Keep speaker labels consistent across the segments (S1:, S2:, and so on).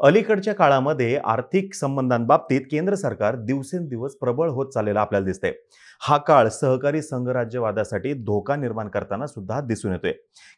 S1: अलीकडच्या काळामध्ये आर्थिक संबंधांबाबतीत केंद्र सरकार दिवसेंदिवस प्रबळ होत चाललेलं आपल्याला दिसतंय. हा काळ सहकारी संघराज्यवादासाठी धोका निर्माण करताना सुद्धा दिसून येतोय.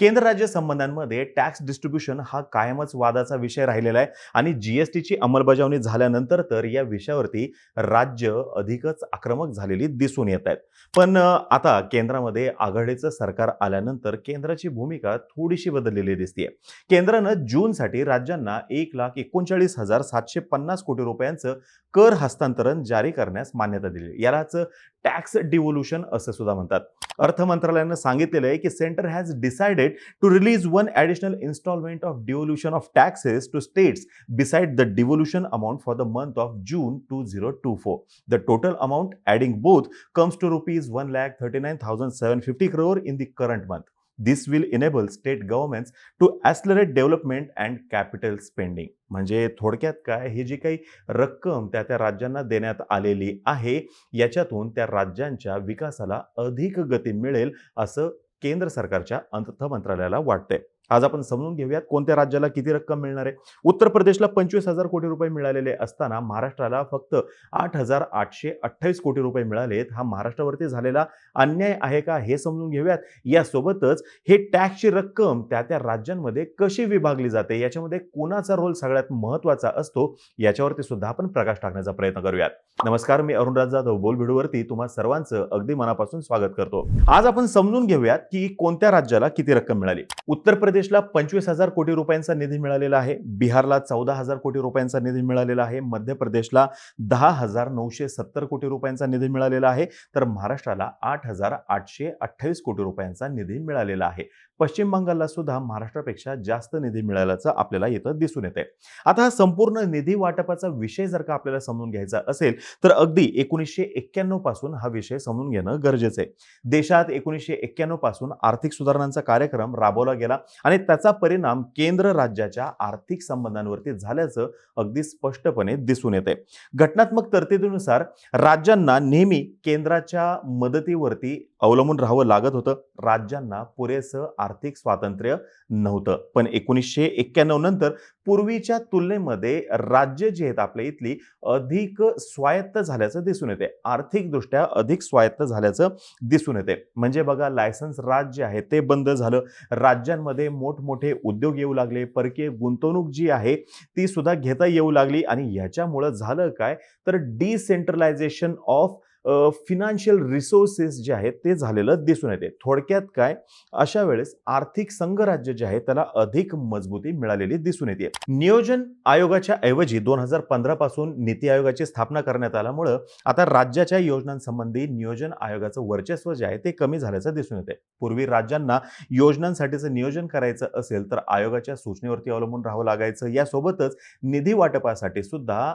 S1: केंद्र राज्य संबंधांमध्ये टॅक्स डिस्ट्रीब्युशन हा कायमच वादाचा विषय राहिलेला आहे आणि जीएसटीची अंमलबजावणी झाल्यानंतर तर या विषयावरती राज्य अधिकच आक्रमक झालेली दिसून येत आहेत. पण आता केंद्रामध्ये आघाडीचं सरकार आल्यानंतर केंद्राची भूमिका थोडीशी बदललेली दिसते केंद्रानं जूनसाठी राज्यांना एक लाख एकोणचाळीस हजार सातशे पन्नास कोटी रुपयांचं कर हस्तांतरण जारी करण्यास मान्यता दिली. यालाच टॅक्स डिव्होल्युशन असं सुद्धा म्हणतात. अर्थ मंत्रालयानं सांगितलेलं आहे की centre has decided to release one additional instalment of devolution of taxes to states beside the devolution amount for the month of June two zero two four the total amount adding both comes to rupees one lakh thirty nine thousand seven fifty crore in the current month this will enable state governments to accelerate development and capital spending म्हणजे थोडक्यात काय ही जी काही रक्कम त्या त्या राज्यांना देण्यात आलेली आहे याच्यातून त्या राज्यांच्या विकासाला अधिक गती मिळेल असं केंद्र सरकारच्या अर्थ मंत्रालयाला वाटतंय. आज आपण समजून घेऊयात कोणत्या राज्याला किती रक्कम मिळणार आहे. उत्तर प्रदेशला पंचवीस हजार कोटी रुपये मिळालेले असताना महाराष्ट्राला फक्त आठ हजार आठशे अठ्ठावीस कोटी रुपये मिळालेत. हा महाराष्ट्रावरती झालेला अन्याय आहे का हे समजून घेऊयात. यासोबतच हे टॅक्सची रक्कम त्या त्या राज्यांमध्ये कशी विभागली जाते? याच्यामध्ये कोणाचा रोल सगळ्यात महत्त्वाचा असतो? याच्यावरती सुद्धा आपण प्रकाश टाकण्याचा प्रयत्न करूयात. नमस्कार मी अरुणराज जाधव बोल व्हिडिओवरती तुम्हा सर्वांचं अगदी मनापासून स्वागत करतो. आज आपण समजून घेऊयात की कोणत्या राज्याला किती रक्कम मिळाली? उत्तर प्रदेश प्रदेशला पंचवीस हजार कोटी रुपयांचा निधी मिळालेला आहे. बिहारला चौदा हजार कोटी रुपयांचा निधी मिळालेला आहे. मध्य प्रदेशला दहा हजार नऊशे सत्तर कोटी रुपयांचा निधी मिळालेला आहे. तर महाराष्ट्राला आठ हजार आठशे अठ्ठावीस कोटी रुपयांचा निधी मिळालेला आहे. पश्चिम बंगालला सुद्धा महाराष्ट्रापेक्षा जास्त निधी मिळाल्याचं आपल्याला येतं दिसून येते आता हा संपूर्ण निधी वाटपाचा विषय जर का आपल्याला समजून घ्यायचा असेल तर अगदी एकोणीसशे एक्क्याण्णवपासून हा विषय समजून घेणं गरजेचं आहे. देशात एकोणीसशे एक्क्याण्णवपासून आर्थिक सुधारणांचा कार्यक्रम राबवला गेला. आणि त्याचा परिणाम केंद्र राज्याच्या आर्थिक संबंधांवरती झाल्याचं अगदी स्पष्टपणे दिसून येते घटनात्मक तरतुदीनुसार राज्यांना नेहमी केंद्राच्या मदतीवरती अवलंबून राहावं लागत होतं. राज्यांना पुरेसं आर्थिक स्वातंत्र्य नव्हतं. पण एकोणीसशे एक्क्याण्णव नंतर पूर्वीच्या तुलनेमध्ये राज्य जे आहेत आपल्या इथली अधिक स्वायत्त झाल्याचं दिसून येते आर्थिकदृष्ट्या अधिक स्वायत्त झाल्याचं दिसून येते म्हणजे बघा लायसन्स राज्य आहे ते बंद झालं. राज्यांमध्ये मोठमोठे उद्योग येऊ लागले परकीय गुंतवणूक जी आहे ती सुद्धा घेता येऊ लागली आणि ह्याच्यामुळं झालं काय? तर डिसेंट्रलायझेशन ऑफ फिनान्शियल रिसोर्सेस जे आहेत ते झालेलं दिसून येते. थोडक्यात काय? अशा वेळेस आर्थिक संघराज्य जे आहे त्याला अधिक मजबूती मिळालेली दिसून येते. नियोजन आयोगाच्या ऐवजी दोन हजार पंधरा पासून नीती आयोगाची स्थापना करण्यात आल्यामुळं आता राज्याच्या योजनांसंबंधी नियोजन आयोगाचं वर्चस्व जे आहे ते कमी झाल्याचं दिसून येते. पूर्वी राज्यांना योजनांसाठीचं नियोजन करायचं असेल तर आयोगाच्या सूचनेवरती अवलंबून राहावं लागायचं. यासोबतच निधी वाटपासाठी सुद्धा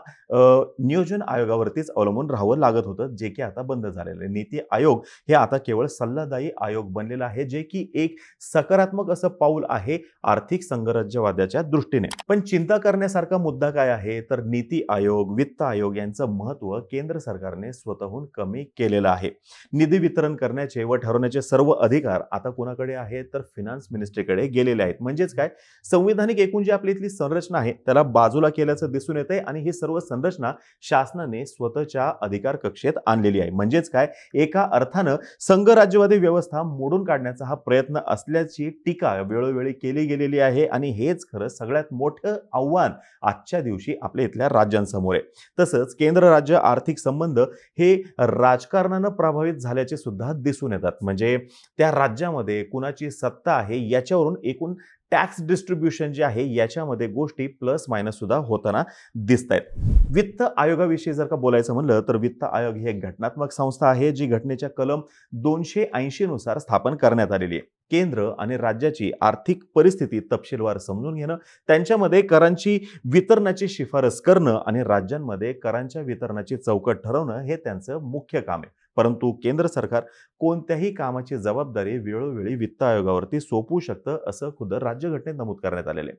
S1: नियोजन आयोगावरतीच अवलंबून राहावं लागत होतं जे की आता बंद झालेलं आहे. नीती आयोग हे आता केवळ सल्लादायी आयोग बनलेला आहे जे की एक सकारात्मक असं पाऊल आहे आर्थिक संघराज्यवादाच्या दृष्टीने. पण चिंता करण्यासारखा मुद्दा काय आहे? तर नीती आयोग वित्त आयोग यांचं महत्त्व केंद्र सरकारने स्वतःहून कमी केलेलं आहे. निधी वितरण करण्याचे व ठरवण्याचे सर्व अधिकार आता कुणाकडे आहेत? तर फिनान्स मिनिस्ट्रीकडे गेलेले आहेत. म्हणजेच काय? संविधानिक एकूण जी आपली इथली संरचना आहे त्याला बाजूला केल्याचं दिसून येते आणि ही सर्व संरचना शासनाने स्वतःच्या अधिकार कक्षेत आणली आलेली आहे. म्हणजेच काय? एका अर्थानं संघराज्यवादी व्यवस्था मोडून काढण्याचा हा प्रयत्न असल्याची टीका वेळोवेळी केली गेलेली आहे आणि हेच खरं सगळ्यात मोठं आव्हान आजच्या दिवशी आपल्या इथल्या राज्यांसमोर आहे. तसंच केंद्र राज्य आर्थिक संबंध हे राजकारणानं प्रभावित झाल्याचे सुद्धा दिसून येतात. म्हणजे त्या राज्यामध्ये कुणाची सत्ता आहे याच्यावरून एकूण टॅक्स डिस्ट्रीब्युशन जे आहे याच्यामध्ये गोष्टी प्लस मायनस सुद्धा होताना दिसत आहेत वित्त आयोगाविषयी जर का बोलायचं म्हणलं तर वित्त आयोग ही एक घटनात्मक संस्था आहे जी घटनेच्या कलम दोनशे ऐंशी नुसार स्थापन करण्यात आलेली आहे. केंद्र आणि राज्याची आर्थिक परिस्थिती तपशीलवार समजून घेणं त्यांच्यामध्ये करांची वितरणाची शिफारस करणं आणि राज्यांमध्ये करांच्या वितरणाची चौकट ठरवणं हे त्यांचं मुख्य काम आहे. परंतु केंद्र सरकार कोणत्याही कामाची जबाबदारी वेळोवेळी वित्त आयोगावरती सोपवू शकतं असं खुद्द राज्यघटनेत नमूद करण्यात आलेले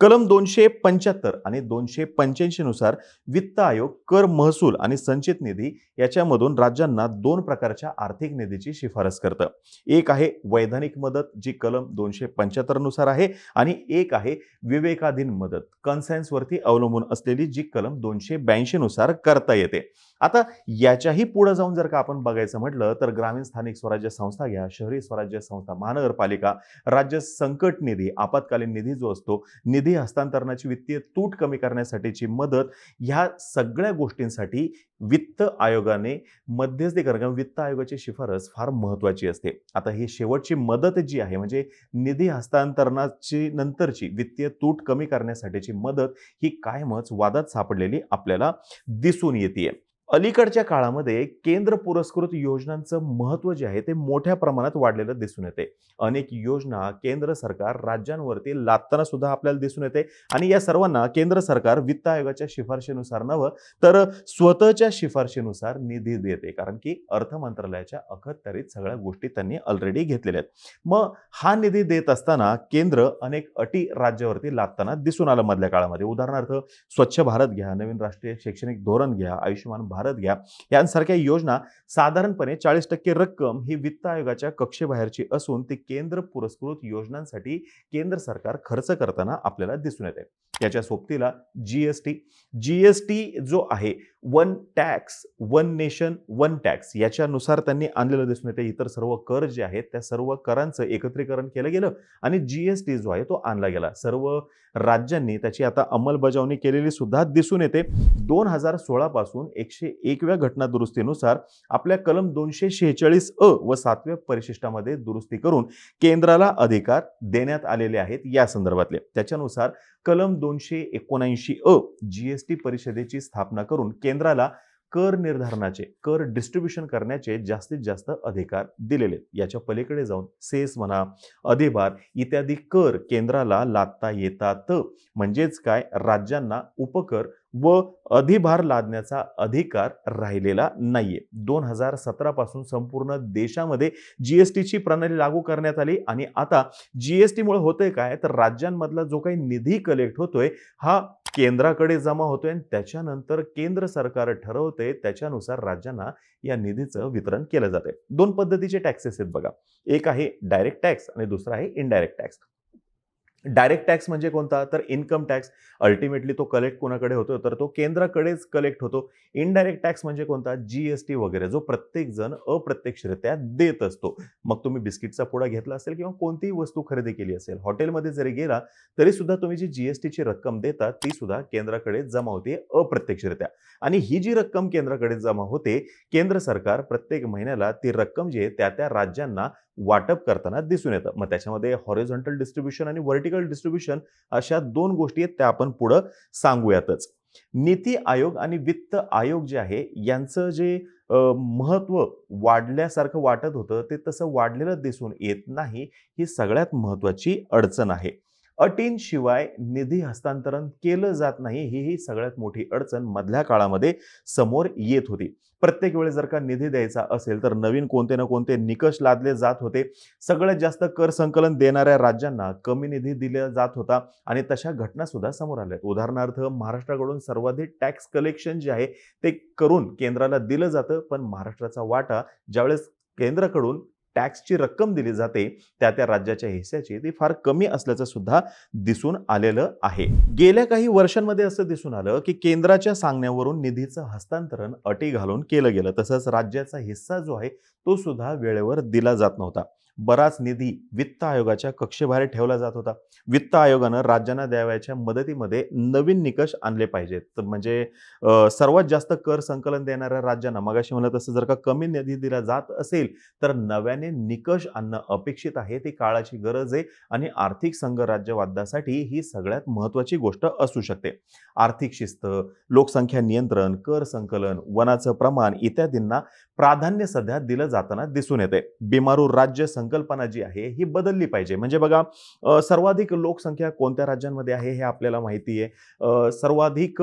S1: कलम दोनशे पंच्याहत्तर आणि दोनशे पंच्याऐंशी नुसार वित्त आयोग कर महसूल आणि संचित निधी याच्यामधून राज्यांना दोन प्रकारच्या आर्थिक निधीची शिफारस करतं. एक आहे वैधानिक मदत जी कलम दोनशे पंच्याहत्तरनुसार आहे आणि एक आहे विवेकाधीन मदत कन्सेन्सवरती अवलंबून असलेली जी कलम दोनशे ब्याऐंशी नुसार करता येते. आता याच्याही पुढे जाऊन जर का आपण बघायचं म्हटलं तर ग्रामीण स्थानिक स्वराज्य संस्था घ्या शहरी स्वराज्य संस्था महानगरपालिका राज्य संकट निधी आपत्कालीन निधी जो असतो निधी हस्तांतरणाची वित्तीय तूट कमी करण्यासाठीची मदत ह्या सगळ्या गोष्टींसाठी वित्त आयोगाने मध्यस्थी करणं वित्त आयोगाची शिफारस फार महत्त्वाची असते. आता ही शेवटची मदत जी आहे म्हणजे निधी हस्तांतरणाची नंतरची वित्तीय तूट कमी करण्यासाठीची मदत ही कायमच वादात सापडलेली आपल्याला दिसून येते अलीकडच्या काळामध्ये केंद्र पुरस्कृत योजनांचं महत्त्व जे आहे ते मोठ्या प्रमाणात वाढलेलं दिसून येते. अनेक योजना केंद्र सरकार राज्यांवरती लादताना सुद्धा आपल्याला दिसून येते आणि या सर्वांना केंद्र सरकार वित्त आयोगाच्या शिफारशीनुसार नव्हं तर स्वतःच्या शिफारशीनुसार निधी देते. कारण की अर्थ मंत्रालयाच्या अखत्यारीत सगळ्या गोष्टी त्यांनी ऑलरेडी घेतलेल्या आहेत. मग हा निधी देत असताना केंद्र अनेक अटी राज्यावरती लादताना दिसून आलं मधल्या काळामध्ये. उदाहरणार्थ स्वच्छ भारत घ्या नवीन राष्ट्रीय शैक्षणिक धोरण घ्या आयुष्यमान भारत घ्या. यांसारख्या योजना साधारणपणे चाळीस टक्के रक्कम ही वित्त आयोगाच्या कक्षेबाहेरची असून ती केंद्र पुरस्कृत योजनांसाठी केंद्र सरकार खर्च करताना आपल्याला दिसून येते. याच्या सोबतीला जीएसटी जीएसटी जो आहे one tax one nation one tax याच्यानुसार त्यांनी आणलेलं दिसून येते. इतर सर्व कर जे आहेत त्या सर्व करांचं एकत्रीकरण केलं गेलं आणि जीएसटी जो आहे तो आणला गेला. सर्व राज्यांनी त्याची आता अंमलबजावणी केलेली सुद्धा दिसून येते. दोन हजार सोळा पासून एकशे एकव्या घटना दुरुस्तीनुसार आपल्या कलम दोनशे शेहेचाळीस अ व सातव्या परिशिष्टामध्ये दुरुस्ती करून केंद्राला अधिकार देण्यात आलेले आहेत या संदर्भातले. त्याच्यानुसार कलम दोनशे एकोणऐंशी अ जीएसटी परिषदेची स्थापना करून केंद्राला कर निर्धारणाचे कर डिस्ट्रीब्युशन करण्याचे जास्तीत जास्त अधिकार दिलेले. याच्या पलीकडे जाऊन सेस म्हणा अधिभार इत्यादी कर केंद्राला लादता येतात. म्हणजेच काय? राज्यांना उपकर व अधिभार लादण्याचा अधिकार राहिलेला नाहीये. दोन हजार सतरा पासून संपूर्ण देशामध्ये जीएसटीची प्रणाली लागू करण्यात आली आणि आता जीएसटीमुळे होतंय काय? तर राज्यांमधला जो काही निधी कलेक्ट होतोय हा केंद्राकडे जमा होतोय आणि त्याच्यानंतर केंद्र सरकार ठरवते त्याच्यानुसार राज्यांना या निधीचं वितरण केलं जाते दोन पद्धतीचे टॅक्सेस आहेत बघा. एक आहे डायरेक्ट टॅक्स आणि दुसरा आहे इनडायरेक्ट टॅक्स डायरेक्ट टॅक्स म्हणजे कोणता? तर इन्कम टॅक्स. अल्टिमेटली तो कलेक्ट कोणाकडे होतो तर तो केंद्राकडेच कलेक्ट होतो. इनडायरेक्ट टॅक्स म्हणजे कोणता? जीएसटी वगैरे जो प्रत्येकजण अप्रत्यक्षरित्या देत असतो. मग तुम्ही बिस्किटचा पुडा घेतला असेल किंवा कोणतीही वस्तू खरेदी केली असेल हॉटेलमध्ये जरी गेला तरी सुद्धा तुम्ही जी जीएसटीची रक्कम देता ती सुद्धा केंद्राकडे जमा होते अप्रत्यक्षरित्या. आणि ही जी रक्कम केंद्राकडे जमा होते केंद्र सरकार प्रत्येक महिन्याला ती रक्कम जी आहे त्या त्या राज्यांना वाटप करताना दिसून येतं. मग त्याच्यामध्ये हॉरिझॉन्टल डिस्ट्रीब्युशन आणि व्हर्टिकल डिस्ट्रीब्युशन अशा दोन गोष्टी आहेत त्या आपण पुढं सांगूयातच. नीती आयोग आणि वित्त आयोग जे आहे यांचं जे महत्त्व वाढल्यासारखं वाटत होतं ते तसं वाढलेलं दिसून येत नाही ही सगळ्यात महत्त्वाची अडचण आहे. अटींशिवाय निधी हस्तांतरण केलं जात नाही. ही ही सगळ्यात मोठी अडचण मधल्या काळामध्ये समोर येत होती. प्रत्येक वेळेस जर का निधी द्यायचा असेल तर नवीन कोणते ना कोणते निकष लादले जात होते. सगळ्यात जास्त कर संकलन देणाऱ्या राज्यांना कमी निधी दिला जात होता आणि तशा घटना सुद्धा समोर आल्या. आहेत. उदाहरणार्थ महाराष्ट्राकडून सर्वाधिक टॅक्स कलेक्शन जे आहे ते करून केंद्राला दिलं जातं पण महाराष्ट्राचा वाटा ज्यावेळेस केंद्राकडून टॅक्सची रक्कम दिली जाते त्या त्या राज्याच्या हिस्स्याची ती फार कमी असल्याचं सुद्धा दिसून आलेलं आहे. गेल्या काही वर्षांमध्ये असं दिसून आलं की केंद्राच्या सांगण्यावरून निधीचं हस्तांतरण अटी घालून केलं गेलं. तसंच राज्याचा हिस्सा जो आहे तो सुद्धा वेळेवर दिला जात नव्हता. बराच निधी वित्त आयोगाच्या कक्षेबाहेर ठेवला जात होता. वित्त आयोगानं राज्यांना द्यावयाच्या मदतीमध्ये नवीन निकष आणले पाहिजेत. तर म्हणजे सर्वात जास्त कर संकलन देणाऱ्या राज्यांना मगाशी म्हणत तसं जर का कमी निधी दिला जात असेल तर नव्याने निकष आणणं अपेक्षित आहे ती काळाची गरज आहे आणि आर्थिक संघ राज्यवादासाठी ही सगळ्यात महत्त्वाची गोष्ट असू शकते. आर्थिक शिस्त लोकसंख्या नियंत्रण कर संकलन वनाचं प्रमाण इत्यादींना प्राधान्य सध्या दिलं जाताना दिसून येते. बिमारू राज्य संघ संकल्पना जी आहे ही बदलली पाहिजे. म्हणजे बघा सर्वाधिक लोकसंख्या कोणत्या राज्यांमध्ये आहे हे आपल्याला माहिती आहे. सर्वाधिक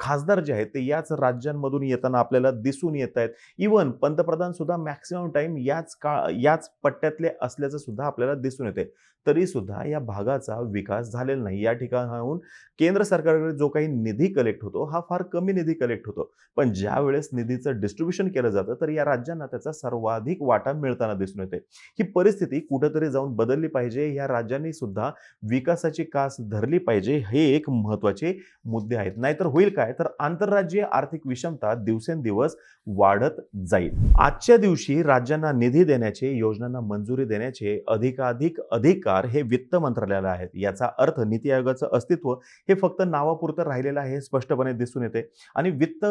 S1: खासदार जे आहेत ते याच राज्यांमधून येताना आपल्याला दिसून येत आहेत. इवन पंतप्रधान सुद्धा मॅक्सिमम टाइम याच का याच पट्ट्यातले असल्याचं सुद्धा आपल्याला दिसून येते तरी सुद्धा या भागाचा विकास झालेला नाही. या ठिकाणाहून केंद्र सरकारकडे जो काही निधी कलेक्ट होतो हा फार कमी निधी कलेक्ट होतो. पण ज्या वेळेस निधीचं डिस्ट्रीब्युशन केलं जातं तर या राज्यांना त्याचा सर्वाधिक वाटा मिळताना दिसून येते ही परिस्थिती कुठंतरी जाऊन बदलली पाहिजे. या राज्यांनी सुद्धा विकासाची कास धरली पाहिजे हे एक महत्त्वाचे मुद्दे आहेत. नाहीतर होईल काय? तर आंतरराज्यीय आर्थिक विषमता दिवसेंदिवस वाढत जाईल. आजच्या दिवशी राज्यांना निधी देण्याचे योजनांना मंजुरी देण्याचे अधिकाधिक अधिकार हे वित्त मंत्रालयाला आहेत. याचा अर्थ नीती आयोगाचं अस्तित्व हे फक्त नावापुरतं राहिलेलं आहे हे स्पष्टपणे दिसून येते. आणि वित्त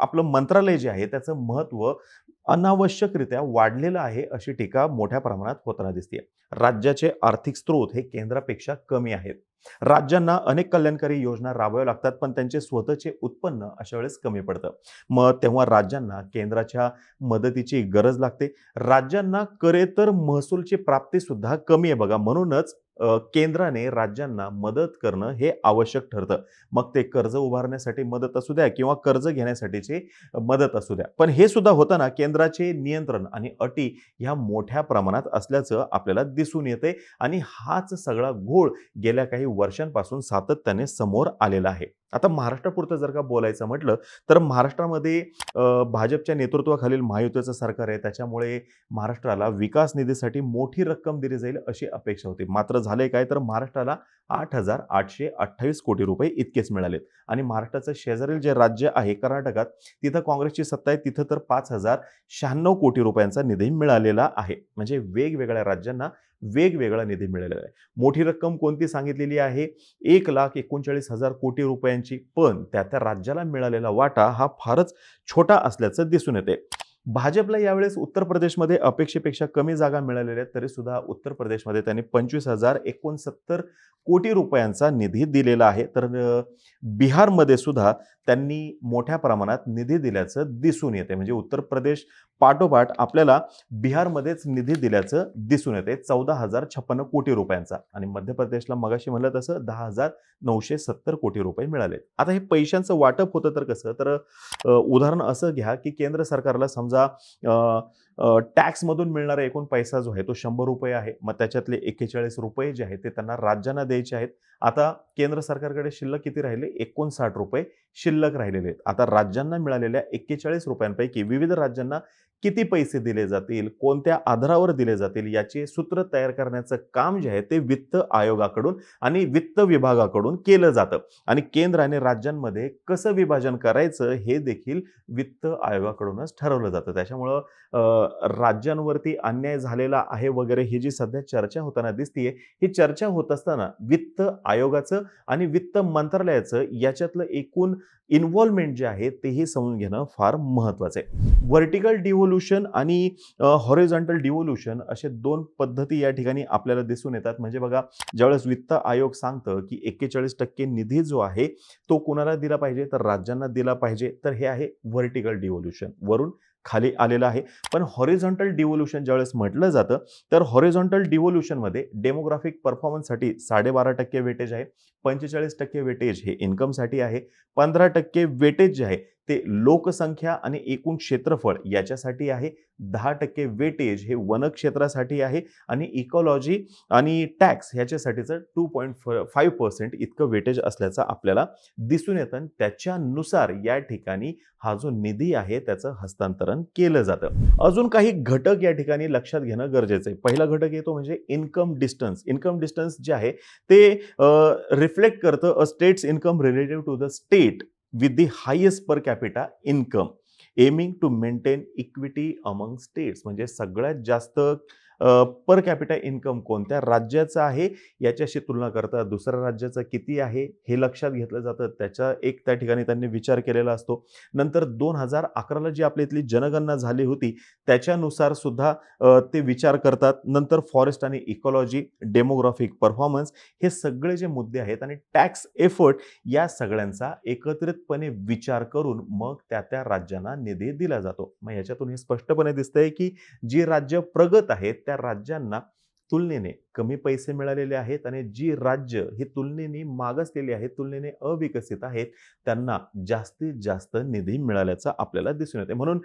S1: आपलं मंत्रालय जे आहे त्याचं महत्त्व अनावश्यकरित्या वाढलेलं आहे अशी टीका मोठ्या प्रमाणात होताना दिसते राज्याचे आर्थिक स्रोत हे केंद्रापेक्षा कमी आहेत. राज्यांना अनेक कल्याणकारी योजना राबवाव्या लागतात पण त्यांचे स्वतःचे उत्पन्न अशा वेळेस कमी पडतं. मग तेव्हा राज्यांना केंद्राच्या मदतीची गरज लागते. राज्यांना करेतर महसूलची प्राप्ती सुद्धा कमी आहे बघा. म्हणूनच केंद्राने राज्यांना मदत करणं हे आवश्यक ठरतं. मग ते कर्ज उभारण्यासाठी मदत असू द्या किंवा कर्ज घेण्यासाठीची मदत असू द्या. पण हे सुद्धा होताना केंद्राचे नियंत्रण आणि अटी ह्या मोठ्या प्रमाणात असल्याचं आपल्याला दिसून येते आणि हाच सगळा घोळ गेल्या काही वर्षांपासून सातत्याने समोर आलेला आहे. आता महाराष्ट्रापुरतं जर का बोलायचं म्हटलं तर महाराष्ट्रामध्ये भाजपच्या नेतृत्वाखालील महायुतीचं सरकार आहे. त्याच्यामुळे महाराष्ट्राला विकास निधीसाठी मोठी रक्कम दिली जाईल अशी अपेक्षा होती. मात्र झाले काय? तर महाराष्ट्राला आठ हजार आठशे अठ्ठावीस कोटी रुपये इतकेच मिळालेत. आणि महाराष्ट्राचं शेजारील जे राज्य आहे कर्नाटकात तिथं काँग्रेसची सत्ता आहे. तिथं तर पाच हजार शहाण्णव कोटी रुपयांचा निधी मिळालेला आहे. म्हणजे वेगवेगळ्या राज्यांना वेगवेगळा निधी मिळालेला आहे. मोठी रक्कम कोणती सांगितलेली आहे? एक लाख एकोणचाळीस हजार कोटी रुपयांची. पण त्या त्या राज्याला मिळालेला वाटा हा फारच छोटा असल्याचं दिसून येते भाजपला यावेळेस उत्तर प्रदेशमध्ये अपेक्षेपेक्षा कमी जागा मिळालेल्या आहेत तरी सुद्धा उत्तर प्रदेशमध्ये त्यांनी पंचवीस हजार एकोणसत्तर कोटी रुपयांचा निधी दिलेला आहे. तर बिहारमध्ये सुद्धा त्यांनी मोठ्या प्रमाणात निधी दिल्याचं दिसून येते. म्हणजे उत्तर प्रदेश पाठोपाठ आपल्याला बिहारमध्येच निधी दिल्याचं दिसून येते. चौदा हजार छप्पन्न कोटी रुपयांचा. आणि मध्य प्रदेशला मगाशी म्हणलं तसं दहा हजार नऊशे सत्तर कोटी रुपये मिळाले आता हे पैशांचं वाटप होतं तर कसं? तर उदाहरण असं घ्या की केंद्र सरकारला समजा समजा टॅक्समधून मिळणारा एकूण पैसा जो आहे तो शंभर रुपये आहे. मग त्याच्यातले एक्केचाळीस रुपये जे आहेत ते त्यांना राज्यांना द्यायचे आहेत. आता केंद्र सरकारकडे शिल्लक किती राहिले? एकोणसाठ रुपये शिल्लक राहिलेले आहेत. आता राज्यांना मिळालेल्या एक्केचाळीस रुपयांपैकी विविध राज्यांना किती पैसे दिले जातील कोणत्या आधारावर दिले जातील याचे सूत्र तयार करण्याचं काम जे आहे ते वित्त आयोगाकडून आणि वित्त विभागाकडून केलं जातं. आणि केंद्र आणि राज्यांमध्ये कसं विभाजन करायचं हे देखील वित्त आयोगाकडूनच ठरवलं जातं. त्याच्यामुळं राज्यांवरती अन्याय झालेला आहे वगैरे ही जी सध्या चर्चा होताना दिसतीये ही चर्चा होत असताना वित्त आयोगाचं आणि वित्त मंत्रालयाचं याच्यातलं एकूण इन्व्हॉल्वमेंट जे आहे तेही समजून घेणं फार महत्वाचं आहे. व्हर्टिकल डिव्होल्युशन आणि हॉरिझॉन्टल डिव्होल्युशन असे दोन पद्धती या ठिकाणी आपल्याला दिसून येतात. म्हणजे बघा ज्यावेळेस वित्त आयोग सांगतं की एक्केचाळीस टक्के निधी जो आहे तो कुणाला दिला पाहिजे? तर राज्यांना दिला पाहिजे. तर हे आहे व्हर्टिकल डिव्होल्युशन वरून खाली आलेलं आहे. पण हॉरिझॉन्टल डिव्होल्युशन ज्यावेळेस म्हटलं जातं तर हॉरिझॉन्टल डिव्होल्युशनमध्ये डेमोग्राफिक परफॉर्मन्ससाठी साडेबारा टक्के वेटेज आहे. पंचेचाळीस टक्के वेटेज हे इन्कमसाठी आहे. पंधरा टक्के वेटेज जे आहे ते लोकसंख्या आणि एकूण क्षेत्रफळ याच्यासाठी आहे. दहा टक्के वेटेज हे वनक्षेत्रासाठी आहे आणि इकॉलॉजी आणि टॅक्स ह्याच्यासाठीचं टू पॉईंट फाईव्ह पर्सेंट इतकं वेटेज असल्याचं आपल्याला दिसून येतं आणि त्याच्यानुसार या ठिकाणी हा जो निधी आहे त्याचं हस्तांतरण केलं जातं. अजून काही घटक या ठिकाणी लक्षात घेणं गरजेचं आहे. पहिला घटक येतो म्हणजे इन्कम डिस्टन्स इन्कम डिस्टन्स जे आहे ते रिफ्लेक्ट करतं a state's income relative to the state with the highest per capita income aiming to maintain equity among states म्हणजे सगळ्यात जास्त पर कॅपिटा इन्कम कोणत्या राज्याचं आहे? याच्याशी तुलना करता दुसऱ्या राज्याचं किती आहे? हे लक्षात घेतलं जातं. त्याचा एक त्या ठिकाणी त्यांनी विचार केलेला असतो. नंतर दोन हजार अकराला जी आपल्या इथली जनगणना झाली होती त्याच्यानुसार सुद्धा ते विचार करतात. नंतर फॉरेस्ट आणि इकॉलॉजी डेमोग्राफिक परफॉर्मन्स हे सगळे जे मुद्दे आहेत आणि टॅक्स एफर्ट या सगळ्यांचा एकत्रितपणे विचार करून मग त्या त्या राज्यांना निधी दिला जातो. मग याच्यातून हे स्पष्टपणे दिसतंय की जी राज्य प्रगत आहेत त्या त्या राज्यांना तुलनेने कमी पैसे मिळालेले आहेत आणि जी राज्य ही तुलनेने मागासलेली आहेत तुलनेने अविकसित आहेत त्यांना जास्तीत जास्त निधी मिळाल्याचं आपल्याला दिसून येते. म्हणून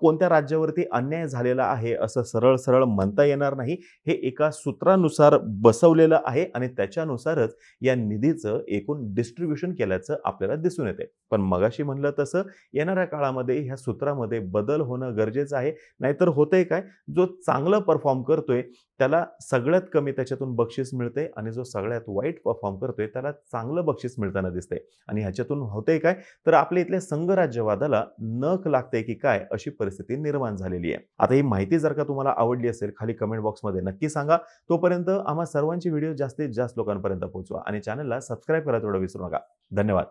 S1: कोणत्या राज्यावरती अन्याय झालेला आहे असं सरळ सरळ म्हणता येणार नाही. हे एका सूत्रानुसार बसवलेलं आहे आणि त्याच्यानुसारच या निधीचं एकूण डिस्ट्रीब्युशन केल्याचं आपल्याला दिसून येते. पण मगाशी म्हणलं तसं येणाऱ्या काळामध्ये ह्या सूत्रामध्ये बदल होणं गरजेचं आहे. नाहीतर होतंय काय? जो चांगलं परफॉर्म करतोय त्याला सगळ्यात कमी त्याच्यातून बक्षीस मिळते आणि जो सगळ्यात वाईट परफॉर्म करतोय त्याला चांगलं बक्षीस मिळताना दिसते आणि ह्याच्यातून होतंय काय? तर आपल्या इथल्या संघराज्यवादाला नख लागते की काय अशी परिस्थिती निर्माण झालेली आहे. आता ही माहिती जर का तुम्हाला आवडली असेल खाली कमेंट बॉक्समध्ये नक्की सांगा. तोपर्यंत आम्हा सर्वांची व्हिडिओ जास्तीत जास्त लोकांपर्यंत पोहोचवा आणि चॅनलला सबस्क्राईब करायला थोडं विसरू नका. धन्यवाद.